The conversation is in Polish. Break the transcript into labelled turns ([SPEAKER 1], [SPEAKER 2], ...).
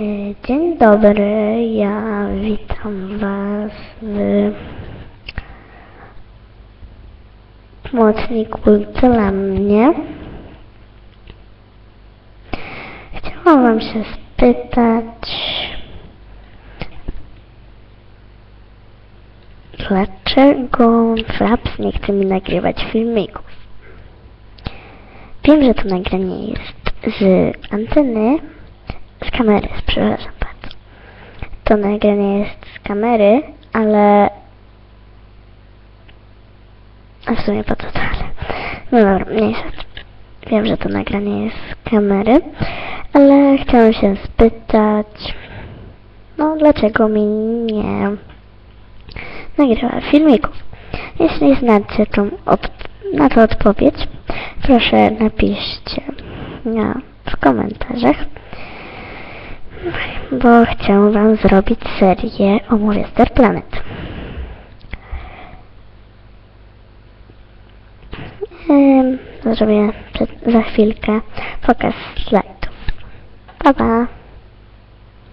[SPEAKER 1] Dzień dobry, ja witam Was w pomocniku dla mnie. Chciałam Wam się spytać, dlaczego Fraps nie chce mi nagrywać filmików. Wiem, że to nagranie jest z anteny, kamery, przepraszam bardzo. To nagranie jest z kamery, ale... A w sumie po co to, ale... No dobra, mniejsza. Wiem, że to nagranie jest z kamery, ale chciałam się spytać... No, dlaczego mi nie nagrywa filmików? Jeśli znacie tą na to odpowiedź, proszę napiszcie na, w komentarzach bo chciałam Wam zrobić serię o Moviestar Planet. Zrobię za chwilkę pokaz slajdów. Pa, pa!